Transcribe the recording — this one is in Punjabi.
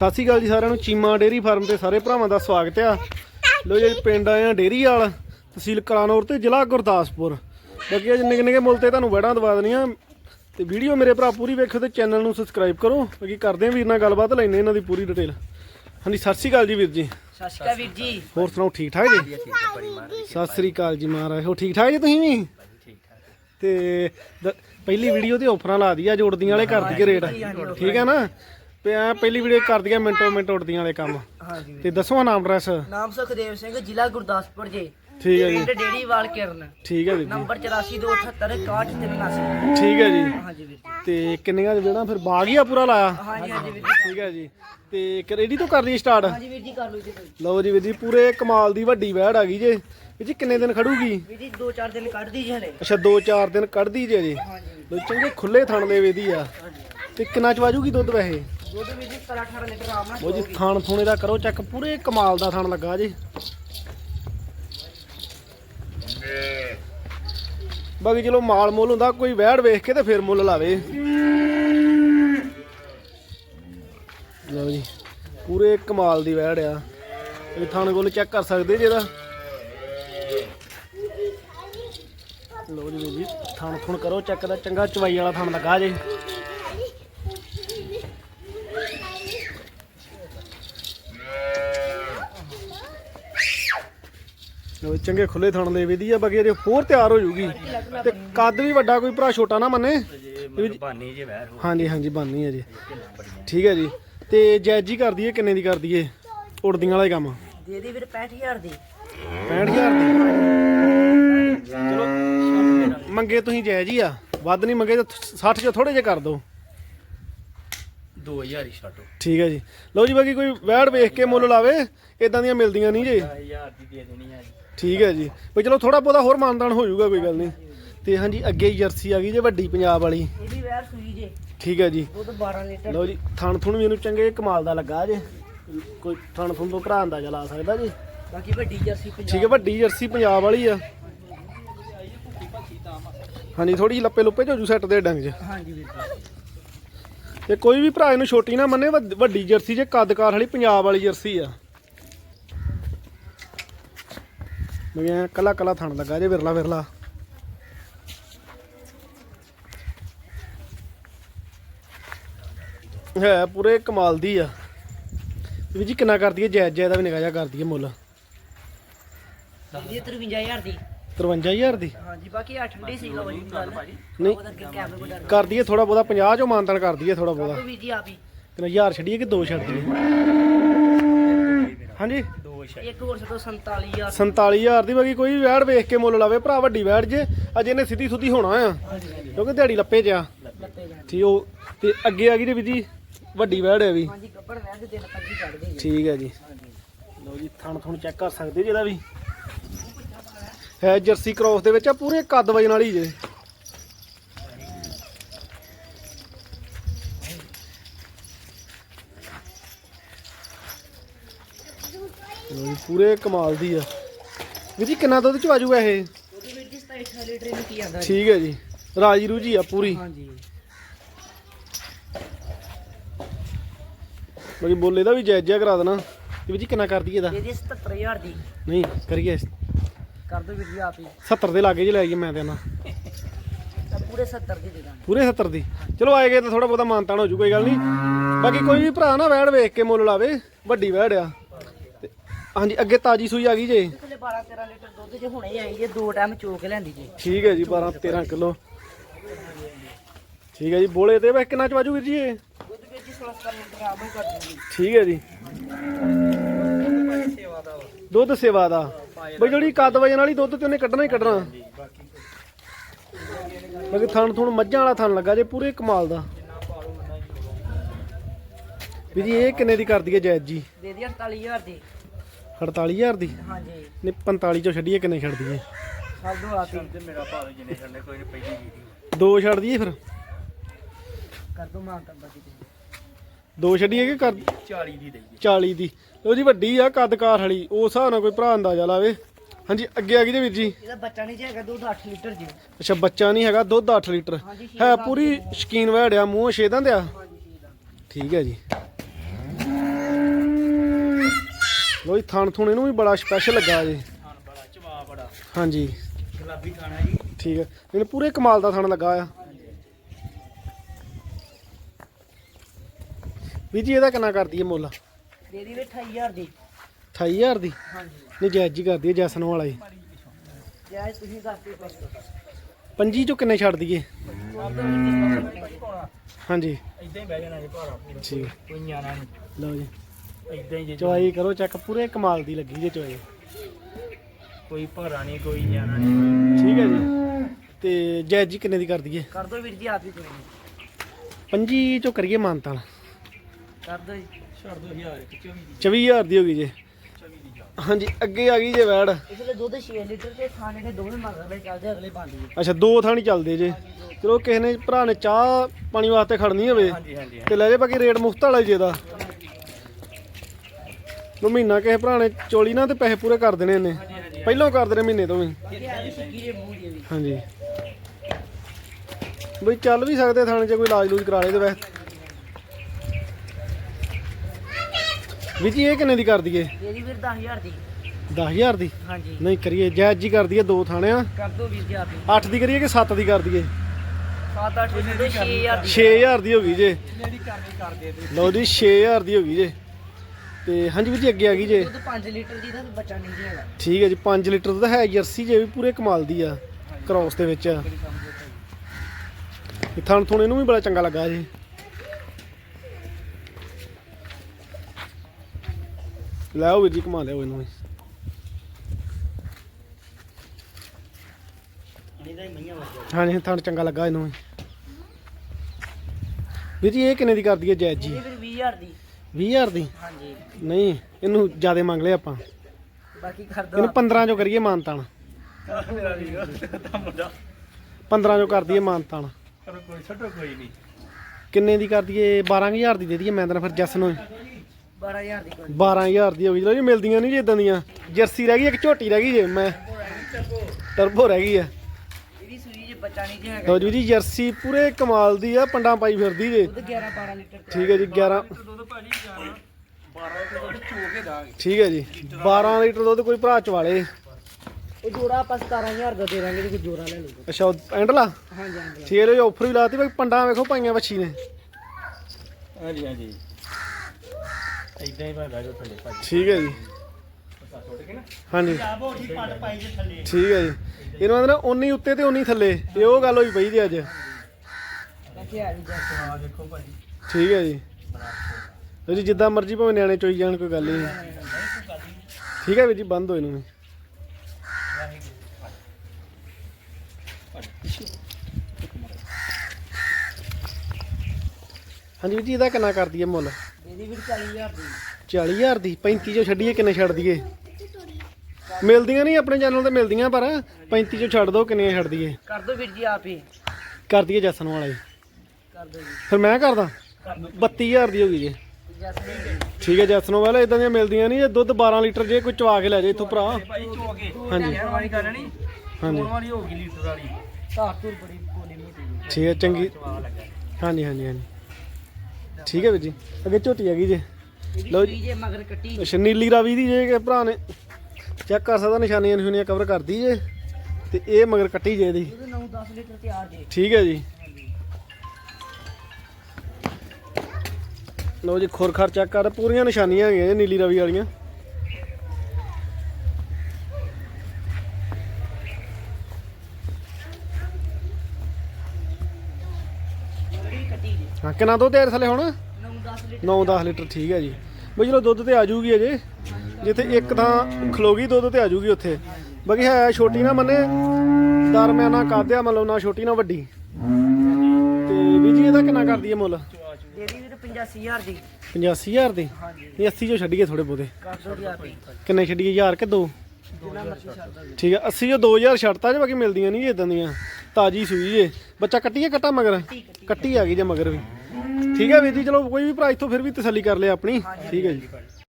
ਸਤਿ ਸ਼੍ਰੀ ਅਕਾਲ ਜੀ ਸਾਰਿਆਂ ਨੂੰ ਚੀਮਾ ਡੇਰੀ ਫਾਰਮ ਤੇ ਸਾਰੇ ਭਰਾਵਾਂ ਦਾ ਸਵਾਗਤ ਆ। ਲੋ ਜੀ ਪਿੰਡ ਆਏ ਆ ਡੇਰੀ ਵਾਲ ਤਹਿਸੀਲ ਕਲਾਨੌਰ ਤੇ ਜ਼ਿਲ੍ਹਾ ਗੁਰਦਾਸਪੁਰ। ਬਾਕੀ ਅੱਜ ਨਿੱਕੇ ਨਿੱਕੇ ਮੁੱਲ ਤੇ ਤੁਹਾਨੂੰ ਵੜਾਂ ਦਵਾ ਦੇਣੀਆਂ ਤੇ ਵੀਡੀਓ ਮੇਰੇ ਭਰਾ ਪੂਰੀ ਵੇਖੋ ਤੇ ਚੈਨਲ ਨੂੰ ਸਬਸਕ੍ਰਾਈਬ ਕਰੋ। ਬਾਕੀ ਕਰਦੇ ਆ ਵੀਰ ਨਾਲ ਗੱਲਬਾਤ ਲੈਣੇ ਇਹਨਾਂ ਦੀ ਪੂਰੀ ਡਿਟੇਲ। ਹਾਂਜੀ ਸਤਿ ਸ਼੍ਰੀ ਅਕਾਲ ਜੀ ਵੀਰ ਜੀ। ਸਤਿ ਸ਼੍ਰੀ ਅਕਾਲ ਵੀਰ ਜੀ। ਹੋਰ ਸੁਣਾਓ ਠੀਕ ਠਾਕ ਜੀ? ਸਤਿ ਸ਼੍ਰੀ ਅਕਾਲ ਜੀ ਮਹਾਰਾਜ ਹੋ ਠੀਕ ਠਾਕ ਜੀ ਤੁਸੀਂ ਵੀ? ਤੇ ਪਹਿਲੀ ਵੀਡੀਓ ਤੇ ਆਫਰਾਂ ਲਾ ਦੀ ਆ ਜੋੜਦੀਆਂ ਵਾਲੇ ਕਰ ਦਈਏ ਰੇਟ। ਠੀਕ ਹੈ ਨਾ? ਤੇ ਐ ਪਹਿਲੀ ਵੀਡੀਓ ਕਰ ਦਈਏ ਮਿੰਟੋ ਮਿੰਟ ਉੜਦੀਆਂ ਵਾਲੇ ਕੰਮ। ਹਾਂਜੀ। ਤੇ ਦੱਸੋ ਨਾਮ ਐਡਰੈਸ ਨਾਮ ਸੁਖਦੇਵ ਸਿੰਘ ਜ਼ਿਲ੍ਹਾ ਗੁਰਦਾਸਪੁਰ ਜੀ। ਠੀਕ ਹੈ ਜੀ ਪਿੰਡ ਡੇੜੀ ਵਾਲ ਕਿਰਨ ਠੀਕ ਹੈ ਵੀਰ ਜੀ। ਨੰਬਰ 8428 6183 ਠੀਕ ਹੈ ਜੀ। ਹਾਂਜੀ ਵੀਰ ਜੀ। ਤੇ ਕਿੰਨੀਆਂ ਦੇ ਜਿਹੜਾ ਫਿਰ ਬਾਗ ਹੀ ਆ ਪੂਰਾ ਲਾਇਆ? ਹਾਂਜੀ ਹਾਂਜੀ ਵੀਰ ਜੀ। ਠੀਕ ਹੈ ਜੀ। ਤੇ ਰੈਡੀ ਤੋਂ ਕਰ ਲਈ ਸਟਾਰਟ ਹਾਂਜੀ ਵੀਰ ਜੀ ਕਰ ਲਓ ਜੀ ਭਾਈ। ਲਓ ਜੀ ਵੀਰ ਜੀ ਪੂਰੇ ਕਮਾਲ ਦੀ ਵੱਡੀ ਵੈੜ ਆ ਗਈ ਜੇ। ਵੀਰ ਜੀ ਕਿੰਨੇ ਦਿਨ ਖੜੂਗੀ? ਵੀਰ ਜੀ 2-4 ਦਿਨ ਕੱਢ ਦੀ ਜੀ ਹਲੇ। ਅੱਛਾ 2-4 ਦਿਨ ਕੱਢਦੀ ਜੇ ਜੀ। ਹਾਂਜੀ। ਲੋ ਚੰਗੇ ਖੁੱਲੇ ਥਣ ਦੇ ਵੇਦੀ ਆ। ਤੇ ਕਿੰਨਾ ਚ ਵਾਜੂਗੀ ਦੁੱਧ ਵੈਸੇ? ਦੁੱਧ ਜੀ 17-18 ਲੀਟਰ ਆਰਾਮ ਨਾਲ ਉਹ ਜੀ ਥਣ ਥੁਣੇ ਦਾ ਕਰੋ ਚੈੱਕ ਪੂਰੇ ਕਮਾਲ ਦਾ ਥਣ ਲੱਗਾ ਜੀ। ਬਾਕੀ ਚਲੋ ਮਾਲ ਮੁੱਲ ਹੁੰਦਾ ਕੋਈ ਵਹਿੜ ਵੇਖ ਕੇ ਤੇ ਫਿਰ ਮੁੱਲ ਲਾਵੇ। ਲਓ ਜੀ ਪੂਰੇ ਕਮਾਲ ਦੀ ਵਹਿੜ ਆ। ਇਹ ਥਣ ਕੋਲ ਚੈੱਕ ਕਰ ਸਕਦੇ ਜੀ ਇਹਦਾ ਲਓ ਜੀ ਜੀ ਥਣ ਥੁਣ ਕਰੋ ਚੈੱਕ ਦਾ ਚੰਗਾ ਚਵਾਈ ਵਾਲਾ ਥਣ ਲੱਗਾ ਜੀ। ਲਓ ਜੀ, ਚੰਗੇ ਖੁੱਲੇ ਥਣ ਦੇ ਵਧੀਆ ਬਾਕੀ ਇਹਦੇ ਹੋਰ ਤਿਆਰ ਹੋ ਜੂਗੀ। ਤੇ ਕੱਦ ਵੀ ਵੱਡਾ ਕੋਈ ਭਰਾ ਛੋਟਾ ਨਾ ਮੰਨੇ? ਬਾਨੀ ਜੇ ਵੈਰ ਹੋ ਹਾਂਜੀ ਹਾਂਜੀ ਬਣਨੀ ਹੈ ਜੀ। ਠੀਕ ਹੈ ਜੀ। ਤੇ ਜੈਜੀ ਕਰ ਦਈਏ ਕਿੰਨੇ ਦੀ ਕਰ ਦਈਏ? ਉੜਦੀਆਂ ਵਾਲਾ ਹੀ ਕੰਮ। ਦੇ ਦੀ ਵੀਰ 65000 ਦੀ। 65000 ਦੀ। ਚਲੋ ਮੰਗੇ ਤੁਸੀਂ ਜਾਇਜ਼ ਹੀ ਆ। ਵੱਧ ਨਹੀਂ ਮੰਗੇ ਤਾਂ 60 ਚ ਥੋੜੇ ਜੇ ਕਰ ਦਿਓ। 2000 ਹੀ ਛੱਡੋ ਠੀਕ ਹੈ ਜੀ। ਲਓ ਜੀ ਬਾਕੀ ਕੋਈ ਵੈੜ ਵੇਖ ਕੇ ਮੁੱਲ ਲਾਵੇ ਇਦਾਂ ਦੀਆਂ ਮਿਲਦੀਆਂ ਨਹੀਂ ਜੀ। 1000 ਦੀ ਦੇ ਦੇਣੀ ਆ ਜੀ। ਠੀਕ ਹੈ ਜੀ। ਵੀ ਚਲੋ ਥੋੜਾ ਬਹੁਤਾ ਹੋਰ ਮਾਨਦਾਨ ਹੋ ਜਾਊਗਾ ਕੋਈ ਗੱਲ ਨਹੀਂ। ਤੇ ਹਾਂਜੀ ਅੱਗੇ ਜਰਸੀ ਆ ਗਈ ਜੇ ਵੱਡੀ ਪੰਜਾਬ ਵਾਲੀ। ਇਹ ਵੀ ਵੈਰ ਸੂਈ ਜੇ। ਠੀਕ ਹੈ ਜੀ। ਦੁੱਧ 12 ਲੀਟਰ। ਲਓ ਜੀ ਥਣ ਥੁਣ ਵੀ ਇਹਨੂੰ ਚੰਗੇ ਕਮਾਲ ਦਾ ਲੱਗਾ ਜੇ। ਕੋਈ ਥਣ ਥੁਣ ਤੋਂ ਭਰਾ ਅੰਦਾਜ਼ਾ ਲਾ ਸਕਦਾ ਜੀ। ਬਾਕੀ ਵੱਡੀ ਜਰਸੀ ਪੰਜਾਬ ਠੀਕ ਹੈ ਵੱਡੀ ਜਰਸੀ ਪੰਜਾਬ ਵਾਲੀ ਆ। ਹਾਂਜੀ ਥੋੜੀ ਜਿਹੀ ਲੱਪੇ ਲੁੱਪੇ ਚ ਹੋ ਜੂ ਸੈੱਟ ਦੇ ਡੰਗ ਚ। ਹਾਂਜੀ ਵੀਰ ਜੀ ਤੇ ਕੋਈ ਵੀ ਭਰਾ ਇਹਨੂੰ ਛੋਟੀ ਨਾ ਮੰਨੇ ਵੱਡ- ਵੱਡੀ ਜਰਸੀ ਜੇ ਕੱਦਕਾਰ ਵਾਲੀ ਪੰਜਾਬ ਵਾਲੀ ਜਰਸੀ ਆ। ਮੈਂ ਕੱਲਾ ਕੱਲਾ ਥਣ ਲੱਗਾ ਜੇ ਵਿਰਲਾ ਵਿਰਲਾ। ਹੈ ਪੂਰੇ ਕਮਾਲ ਦੀ ਆ। ਵੀ ਜੀ ਕਿੰਨਾ ਕਰਦੀ ਹੈ ਜਾਇਜ਼ ਜਾਇਜ਼ ਦਾ ਵੀ ਨਿਕਾ ਜਾ ਕਰਦੀ ਹੈ ਮੁੱਲ। ਇਹ 53000 ਦੀ। 53000 ਦੀ? ਹਾਂਜੀ ਬਾਕੀ ਆ ਠੰਡੀ ਸੀ ਲਓ ਜੀ ਗੱਲ ਨਹੀਂ। ਉਹਦਾ ਅੱਗੇ ਕੈਮਰੇ ਕੋਲ ਡਰ ਕਰਦੀ ਹੈ ਥੋੜਾ ਬਹੁਤਾ 50 ਚੋਂ ਮਾਨਤਨ ਕਰਦੀ ਹੈ ਥੋੜਾ ਬਹੁਤਾ। ਵੀਰ ਜੀ ਆਪ ਹੀ। ਕਿੰਨਾ ਹਜ਼ਾਰ ਛੱਡੀਏ ਕਿ ਦੋ ਛੱਡ ਦਈਏ? ਹਾਂਜੀ। ਇੱਕ ਹੋਰ ਸਟੋ 47000 47000 ਦੀ ਬਾਕੀ ਕੋਈ ਵੈੜ ਵੇਖ ਕੇ ਮੁੱਲ ਲਾਵੇ। ਭਰਾ ਵੱਡੀ ਵੈੜ ਜੇ ਅਜੇ ਇਹਨੇ ਸਿੱਧੀ ਸੁੱਧੀ ਹੋਣਾ ਆ। ਕਿਉਂਕਿ ਦਿਹਾੜੀ ਲੱਪੇ ਚ ਆ। ਠੀਕ ਉਹ ਤੇ ਅੱਗੇ ਆ ਗਈ ਜੀ ਵੀ ਜੀ ਵੱਡੀ ਵੈੜ ਹੈ ਵੀ। ਹਾਂਜੀ ਦੇ ਦਿਨ ਪੰਜੀ ਕੱਢ ਦੇ ਠੀਕ ਹੈ ਜੀ। ਲਓ ਜੀ ਥਣ ਥਣ ਚੈੱਕ ਕਰ ਸਕਦੇ ਜੀ ਇਹਦਾ ਵੀ। ਹੈ ਜਰਸੀ ਕ੍ਰੋਸ ਦੇ ਵਿੱਚ ਆ ਪੂਰੇ ਕੱਦ ਵਜਣ ਵਾਲੀ ਜੇ। ਪੂਰੇ ਕਮਾਲ ਦੀ ਆ। ਵੀਰ ਜੀ ਕਿੰਨਾ ਦੁੱਧ ਚ ਆਜੂਗਾ ਇਹ? ਉਹਦੇ ਵੀਰ ਜੀ 27 ਲੀਟਰ ਇਹਨੂੰ ਕੀ ਆਂਦਾ ਠੀਕ ਹੈ ਜੀ। ਰਾਜੀ ਰੂਜੀ ਆ ਪੂਰੀ। ਹਾਂਜੀ। ਬਾਕੀ ਬੋਲੇ ਦਾ ਵੀ ਜਾਇਜ਼ ਕਰਾ ਦੇਣਾ। ਤੇ ਵੀਰ ਜੀ ਕਿੰਨਾ ਕਰਦੀ ਇਹਦਾ? ਦੇ ਦੇ 77000 ਦੀ। ਨਹੀਂ ਕਰੀਏ। ਕਰ ਦੋ ਵੀਰ ਜੀ ਆਪ ਹੀ। 70 ਦੇ ਲਾਗੇ ਜੀ ਲੈ ਆਈਏ ਮੈਂ ਤੇ ਨਾ। ਪੂਰੇ 70 ਦੀ ਦੇ ਦਾਂਗੇ। ਪੂਰੇ 70 ਦੀ। ਚਲੋ ਆਏਗੇ ਤਾਂ ਥੋੜਾ ਬਹੁਤਾ ਮਾਨਤਾਨ ਹੋ ਜੂ ਕੋਈ ਗੱਲ ਨਹੀਂ। ਬਾਕੀ ਕੋਈ ਵੀ ਭਰਾ ਨਾ ਵੈੜ ਵੇਖ ਕੇ ਮੁੱਲ ਲਾਵੇ ਵੱਡੀ ਵੈੜ ਆ। ਹਾਂਜੀ ਅੱਗੇ ਤਾਜੀ ਸੂਈ ਆ ਗਈ ਜੇ। ਥੱਲੇ 12 13 ਲੀਟਰ ਦੁੱਧ ਜੇ ਹੁਣੇ ਆਈ ਜੇ ਦੋ ਟਾਈਮ ਚੋ ਕੇ ਲੈਂਦੀ ਜੀ। ਠੀਕ ਹੈ ਜੀ 12 13 ਕਿਲੋ। ਠੀਕ ਹੈ ਜੀ ਬੋਲੇ ਤੇ ਵੇ ਕਿੰਨਾ ਚ ਵਾਜੂ ਵੀਰ ਜੀ ਇਹ? ਦੁੱਧ ਵੀਰ ਜੀ 16 17 ਲੀਟਰ ਆਪ ਹੀ ਕਰ ਦੂੰਗੀ ਠੀਕ ਹੈ ਜੀ। ਦੁੱਧ ਸੇਵਾ ਦਾ। ਬਈ ਜਿਹੜੀ ਕੱਦ ਵਜਣ ਵਾਲੀ ਦੁੱਧ ਤੇ ਉਹਨੇ ਕੱਢਣਾ ਹੀ ਕੱਢਣਾ। ਬਾਕੀ ਥਣ ਥੁਣ ਮੱਝਾਂ ਵਾਲਾ ਥਣ ਲੱਗਾ ਜੇ ਪੂਰੇ ਕਮਾਲ ਦਾ। ਵੀ ਜੀ ਇਹ ਕਿੰਨੇ ਦੀ ਕਰਦੀ ਹੈ ਜੈਦ ਜੀ? ਦੇ ਦੀ 48000 ਦੀ। 48000 ਦੀ? ਹਾਂਜੀ। ਨੇ 45 ਚੋਂ ਛੱਡੀਏ ਕਿੰਨੇ ਛੱਡ ਦਈਏ ਦੋ ਆਪ ਹੀ ਤੇ ਮੇਰਾ ਭਾਵੇਂ ਜਿੰਨੇ ਛੱਡਨੇ ਕੋਈ ਨਹੀਂ ਪਹਿਲੀ ਵੀਡੀਓ ਦੋ ਛੱਡ ਦਈਏ ਫਿਰ? ਕਰ ਦੋ ਮਾਂ ਕਰ ਬਾਕੀ ਤੇ। ਦੋ ਛੱਡੀਏ ਕਿ ਕਰ? 40 ਦੀ ਦਈਏ। 40 ਦੀ। ਉਹ ਜੀ ਵੱਡੀ ਆ ਕੱਦ ਕਾਰ ਵਾਲੀ। ਉਸ ਹਿਸਾਬ ਨਾਲ ਕੋਈ ਭਰਾ ਅੰਦਾਜ਼ਾ ਲਾਵੇ। ਹਾਂਜੀ ਅੱਗੇ ਆ ਗਈ ਜੀ ਵੀਰ ਜੀ। ਇਹਦਾ ਬੱਚਾ ਨਹੀਂ ਹੈਗਾ ਦੁੱਧ 8 ਲੀਟਰ ਜੀ। ਅੱਛਾ ਬੱਚਾ ਨਹੀਂ ਹੈਗਾ ਦੁੱਧ 8 ਲੀਟਰ। ਹੈ ਪੂਰੀ ਸ਼ਕੀਨ ਵੜਿਆ ਮੂੰਹ ਛੇ ਦੰਦ ਆ? ਦਾ ਠੀਕ ਹੈ ਜੀ। ਲੋ ਜੀ ਥਣ ਥੁਣ ਇਹਨੂੰ ਵੀ ਬੜਾ ਸਪੈਸ਼ਲ ਲੱਗਾ ਜੀ। ਖਾਣ ਬੜਾ ਚਵਾ ਬੜਾ। ਹਾਂਜੀ। ਗੁਲਾਬੀ ਖਾਣਾ ਜੀ। ਠੀਕ ਹੈ। ਇਹਨੂੰ ਪੂਰੇ ਕਮਾਲ ਦਾ ਥਣ ਲੱਗਾ ਆ ਵੀ ਜੀ ਇਹਦਾ ਕਿੰਨਾ ਕਰਦੀ ਹੈ ਮੁੱਲ? ਦੇ ਦੀ ਵੀ 28000 ਦੀ। 28000 ਦੀ? ਹਾਂਜੀ। ਨਹੀਂ ਜਾਇਜ਼ ਜੀ ਕਰਦੀ ਹੈ ਜੈਸਨ ਵਾਲਾ ਜੀ ਜਾਇਜ਼ ਤੁਸੀਂ ਦੱਸ ਦਿਓ ਬਸ। ਪੰਜੀ ਚੋਂ ਕਿੰਨੇ ਛੱਡ ਦਈਏ? ਹਾਂਜੀ। ਇਦਾਂ ਹੀ ਬਹਿ ਜਾਣਾ ਜੀ ਭਾਰਾ ਪੂਰਾ। ਠੀਕ। ਹੈ। ਕੋਈ ਨਿਆਣਾ ਨਹੀਂ। ਲਓ ਜੀ। ਇਦਾਂ ਹੀ ਜੇ ਚਵਾਈ ਕਰੋ ਚੈੱਕ ਪੂਰੇ ਕਮਾਲ ਦੀ ਲੱਗੀ ਜੇ ਚਵਾਈ ਕੋਈ ਭਾਰਾ ਨਹੀਂ ਕੋਈ ਨਿਆਣਾ ਨਹੀਂ। ਠੀਕ ਹੈ ਜੀ। ਤੇ ਜਾਇਜ਼ ਜੀ ਕਿੰਨੇ ਦੀ ਕਰ ਦਈਏ? ਕਰ ਦਿਓ ਵੀਰ ਜੀ ਆਪ ਹੀ ਕੋਈ ਨਹੀਂ। ਪੰਜੀ ਚੋਂ ਕਰੀਏ ਮਾਨਤਾਂ ਕਰ ਦਿਓ ਜੀ। ਛੱਡ ਦੋ 1000 24 ਦੀ। 24000 ਦੀ ਹੋ ਗਈ ਜੇ। 24 ਦੀ ਜਾ ਹਾਂਜੀ ਅੱਗੇ ਆ ਗਈ ਜੇ ਵੈੜ। ਇਸ ਲਈ ਦੁੱਧ 6 ਲੀਟਰ ਤੇ ਖਾਣੇ ਦੇ ਦੋਵੇਂ ਮਗਰਲੇ ਚੱਲਦੇ ਅਗਲੇ ਪਾਉਂਦੀ ਹੈ ਅੱਛਾ ਦੋ ਥਾਣੀ ਚੱਲਦੇ ਜੇ। ਚਲੋ ਕਿਸੇ ਨੇ ਭਰਾ ਨੇ ਚਾਹ ਪਾਣੀ ਵਾਸਤੇ ਖੜਨੀ ਹੋਵੇ ਹਾਂਜੀ ਹਾਂਜੀ ਤੇ ਲੈ ਜੇ ਬਾਕੀ ਰੇਟ ਮੁਫਤ ਵਾਲਾ ਜੇ ਦਾ। ਲੋ ਮਹੀਨਾ ਕਿਸੇ ਭਰਾ ਨੇ ਚੋਲੀ ਨਾ ਤੇ ਪੈਸੇ ਪੂਰੇ ਕਰ ਦੇਣੇ ਇਹਨੇ। ਪਹਿਲਾਂ ਕਰ ਦੇਣੇ ਮਹੀਨੇ ਤੋਂ ਵੀ। ਦੇ ਦੀ ਹਾਂਜੀ। ਬਈ ਚੱਲ ਵੀ ਸਕਦੇ ਥਾਣੇ 'ਚ ਕੋਈ ਇਲਾਜ ਲੂਜ ਕਰਾ ਲੇ ਤੇ ਵੈਸੇ। ਵੀ ਜੀ ਇਹ ਕਿੰਨੇ ਦੀ ਕਰ ਦਈਏ? ਦੇ ਦੀ ਵੀਰ 10000 ਦੀ। 10000 ਦੀ? ਹਾਂਜੀ। ਨਹੀਂ ਕਰੀਏ ਜਾਇਜ਼ ਜੀ ਕਰ ਦਈਏ ਦੋ ਥਾਣੇ ਆ ਕਰ ਜੀ ਆਪ ਹੀ 8 ਦੀ ਕਰੀਏ ਕਿ 7 ਦੀ ਕਰ ਦਈਏ? 7-8 ਦੇ 6000 ਦੀ 6000 ਦੀ। ਹੋ ਗਈ ਜੇ। ਦੇ ਦੇ। ਲਓ ਜੀ 6000 ਦੀ ਹੋ ਗਈ ਜੇ। ਤੇ ਹਾਂਜੀ ਵੀ ਜੀ ਅੱਗੇ ਆ ਗਈ ਜੇ। ਦੁੱਧ 5 ਲੀਟਰ ਦੀ ਤਾਂ ਬੱਚਾ ਨਹੀਂ ਜੀ ਹੈਗਾ। ਠੀਕ ਹੈ ਜੀ 5 ਲੀਟਰ ਦਾ ਹੈ ਜਰਸੀ ਜੇ ਵੀ ਪੂਰੇ ਕਮਾਲ ਦੀ ਆ ਕ੍ਰੋਸ ਦੇ ਵਿੱਚ। ਇਹ ਥਣ ਥੁਣ ਇਹਨੂੰ ਵੀ ਬੜਾ ਚੰਗਾ ਲੱਗਾ ਜੀ। ਲੈ ਵੀਰ ਜੀ ਕਮਾ ਲਿਓ ਇਹਨੂੰ ਹਾਂਜੀ ਥਣ ਚੰਗਾ ਲੱਗਾ ਇਹਨੂੰ ਵੀ। ਵੀਰ ਜੀ ਇਹ ਕਿੰਨੇ ਦੀ ਕਰਦੀ ਹੈ ਜੈਜ ਜੀ? ਇਹ ਵੀਰ 20000 ਦੀ। 20000 ਦੀ? ਹਾਂਜੀ। ਨਹੀਂ ਇਹਨੂੰ ਜ਼ਿਆਦਾ ਮੰਗ ਲਿਆ ਆਪਾਂ। ਬਾਕੀ ਕਰ ਦਿਓ ਇਹਨੂੰ 15 ਚੋਂ ਕਰੀਏ ਮਾਨਤਾਨ। ਮੇਰਾ ਵੀਰ ਤਾਂ ਮੁੰਡਾ। 15 ਚੋਂ ਕਰ ਦਈਏ ਮਾਨਤਾਨ। ਕਰੋ ਕੋਈ ਛੱਡੋ ਕੋਈ ਨਹੀਂ ਕਿੰਨੇ ਦੀ ਕਰ ਦਈਏ? 12000 ਦੀ ਦੇ ਦਈਏ ਮੈਂ ਤਾਂ ਫਿਰ ਜੱਸ ਨੂੰ। 12000 ਦੀ ਕੋਈ 12000 ਦੀ ਹੋ ਗਈ। ਚਲੋ ਜੀ ਮਿਲਦੀਆਂ ਨਹੀਂ ਜੀ ਇਦਾਂ ਦੀਆਂ। ਜਰਸੀ ਰਹਿ ਗਈ ਇੱਕ ਝੋਟੀ ਰਹਿ ਗਈ ਜੇ ਮੈਂ। ਟਰਬੋ ਰਹਿ ਗਈ ਆ। ਸੂਈ ਜੇ ਬੱਚਾ ਨਹੀਂ ਜੀ ਹੈਗਾ ਲਓ ਜੀ ਜਰਸੀ ਪੂਰੇ ਕਮਾਲ ਦੀ ਆ ਪੰਡਾਂ ਪਾਈ ਫਿਰਦੀ ਜੇ। ਦੁੱਧ 11 12 ਲੀਟਰ ਤੇ ਠੀਕ ਹੈ ਜੀ 11 ਦੁੱਧ ਭਾਜੀ ਜਾਣਾ 12 ਕਿਲੋ ਦੁੱਧ ਚੋ ਕੇ ਦਾਂਗੇ। ਠੀਕ ਹੈ ਜੀ 12 ਲੀਟਰ ਦੁੱਧ ਕੋਈ ਭਰਾ ਚਵਾਲੇ। ਇਹ ਜੋੜਾ ਆਪਾਂ 17000 ਦਾ ਦੇ ਦਾਂਗੇ ਜੇ ਕੋਈ ਜੋੜਾ ਲੈ ਲਊਗਾ। ਅੱਛਾ ਉਹ ਐਂਡਲਾ? ਹਾਂਜੀ ਹਾਂਜੀ। ਠੀਕ ਹੈ ਜੀ ਆਫਰ ਵੀ ਲਾਤੀ ਬਈ ਪੰਡਾਂ ਵੇਖੋ ਪਾਈਆਂ ਵੱਛੀ ਨੇ। ਹਾਂਜੀ ਹਾਂਜੀ। ਇਦਾਂ ਹੀ ਭਾਗਾ ਜੋ ਥੱਲੇ ਭਾਜੀ ਠੀਕ ਹੈ ਜੀ। ਹਾਂਜੀ। ਆਪ ਉਹ ਜੀ ਪੱਟ ਪਾਈ ਜੇ ਥੱਲੇ। ਠੀਕ ਹੈ ਜੀ। ਇਹਨੂੰ ਆਂਦੇ ਨਾ ਉਨੀ ਉੱਤੇ ਤੇ ਉਨੀ ਥੱਲੇ। ਇਹ ਉਹ ਗੱਲ ਹੋਈ ਪਈ ਜੀ ਅੱਜ। ਠੀਕ ਹੈ ਜੀ। ਲਓ ਜੀ ਜਿੱਦਾਂ ਮਰਜ਼ੀ ਭਾਵੇਂ ਨਿਆਣੇ ਚੋਈ ਜਾਣ ਕੋਈ ਗੱਲ ਨਹੀਂ। ਠੀਕ ਹੈ ਵੀਰ ਜੀ ਬੰਦ ਹੋ ਇਹਨੂੰ ਵੀ। ਹਾਂਜੀ ਵੀਰ ਜੀ ਇਹਦਾ ਕਿੰਨਾ ਕਰਦੀ ਹੈ ਮੁੱਲ? ਦੇ ਦੀ ਵੀਰ 40000 ਦੀ। 40000 ਦੀ 35 ਚੋਂ ਛੱਡੀਏ ਕਿੰਨੇ ਛੱਡ ਦਈਏ? ਮਿਲਦੀਆਂ ਨਹੀਂ ਆਪਣੇ ਚੈਨਲ ਤੇ ਮਿਲਦੀਆਂ ਪਰ 35 ਚੋਂ ਛੱਡ ਦੋ ਕਿੰਨੀਆਂ ਛੱਡ ਦਈਏ। ਕਰ ਦੋ ਵੀਰ ਜੀ ਆਪ ਹੀ। ਕਰ ਦਈਏ ਜੱਸਨ ਵਾਲਾ ਜੀ। ਕਰ ਦੋ ਜੀ ਫਿਰ ਮੈਂ ਕਰਦਾ 32000 ਦੀ। ਹੋ ਗਈ ਜੀ। ਠੀਕ ਹੈ ਜੱਸਨੋਂ ਵਾਲਾ ਇਦਾਂ ਦੀਆਂ ਮਿਲਦੀਆਂ ਨਹੀਂ ਜੇ ਦੁੱਧ 12 ਲੀਟਰ ਜੇ ਕੋਈ ਚਵਾ ਕੇ ਲੈ ਜੇ ਇੱਥੋਂ ਭਰਾ। ਭਾਈ ਚੋ ਕੇ। ਹਾਂਜੀ। ਵਾਲੀ ਗੱਲ ਨਹੀਂ ਹਾਂਜੀ। ਵਾਲੀ ਹੋ ਗਈ ਲੀਟਰ ਵਾਲੀ। ਧਾਰ ਧੂਰ ਬੜੀ ਕੋਲੀ ਮੋਟੀ ਜੀ ਠੀਕ ਹੈ ਚੰਗੀ। ਚਵਾ ਹਾਂਜੀ ਹਾਂਜੀ ਹਾਂਜੀ। ਠੀਕ ਹੈ ਵੀਰ ਜੀ ਅੱਗੇ ਝੋਟੀ ਹੈਗੀ ਜੇ। ਇਹਦੀ ਲਓ ਸੂਈ ਜੇ ਮਗਰ ਕੱਟੀ। ਅੱਛਾ ਨੀਲੀ ਰਾਵੀ ਦੀ ਜੇ ਭਰਾ ਨੇ? ਚੈੱਕ ਕਰ ਸਕਦਾ ਨਿਸ਼ਾਨੀਆਂ ਨਿਸ਼ਾਨੀਆਂ ਕਵਰ ਕਰਦੀ ਜੇ ਤੇ ਇਹ ਮਗਰ ਕੱਟੀ ਜੇ ਇਹਦੀ। ਉਹਦੇ 9 10 ਲੀਟਰ ਤਿਆਰ ਜੇ। ਠੀਕ ਹੈ ਜੀ। ਲਓ ਜੀ ਖੁਰ ਖਰ ਚੈੱਕ ਕਰ ਪੂਰੀਆਂ ਨਿਸ਼ਾਨੀਆਂ ਹੈਗੀਆਂ ਜੀ ਨੀਲੀ ਰਵੀ ਵਾਲੀਆਂ। ਹਾਂ ਕਿੰਨਾ ਦੁੱਧ ਹੈ ਥੱਲੇ ਹੁਣ? 9 10 ਲੀਟਰ। 9-10 ਲੀਟਰ ਠੀਕ ਹੈ ਜੀ। ਬਈ ਚਲੋ ਦੁੱਧ ਤੇ ਆ ਜੂਗੀ ਅਜੇ। ਜਿੱਥੇ ਇੱਕ ਥਾਂ ਖਲੋਗੀ ਦੁੱਧ ਤੇ ਆ ਜੂਗੀ ਉੱਥੇ। ਬਾਕੀ ਹੈ ਛੋਟੀ ਨਾ ਮੰਨੇ ਦਰਮਿਆਨਾ ਕਾਦਿਆ ਮਤਲਬ ਨਾ ਛੋਟੀ ਨਾ ਵੱਡੀ। ਤੇ ਵੀ ਜੀ ਇਹਦਾ ਕਿੰਨਾ ਕਰਦੀ ਹੈ ਮੁੱਲ? ਦੇ ਦੀ ਵੀਰ 85000 ਦੀ 85000 ਦੀ। ਹਾਂਜੀ ਇਹ 80 ਚੋਂ ਛੱਡੀਏ ਥੋੜੇ ਬੋਦੇ ਕਰ ਦੋ ਜੀ ਆਪ ਹੀ ਕਿੰਨੇ ਛੱਡੀਏ? 1000 ਕਿ 2 ਜਿੰਨਾ ਮਰਜ਼ੀ ਛੱਡ ਦੋ। ਜੀ ਠੀਕ ਹੈ 80 ਚੋਂ 2000 ਛੱਡਤਾ ਜੇ ਬਾਕੀ ਮਿਲਦੀਆਂ ਨਹੀਂ ਇਦਾਂ ਦੀਆਂ। ਤਾਜੀ ਸੂਈ ਜੇ। ਬੱਚਾ ਕੱਟੀਏ ਕੱਟਾ ਮਗਰ? ਕੱਟੀ ਆ ਗਈ ਜੇ ਮਗਰ ਵੀ। ਠੀਕ ਹੈ ਵੀਰ ਜੀ ਚਲੋ ਕੋਈ ਵੀ ਭਰਾ ਇੱਥੋਂ ਫਿਰ ਵੀ ਤਸੱਲੀ ਕਰ ਲਿਆ ਆਪਣੀ। ਠੀਕ ਹੈ ਜੀ।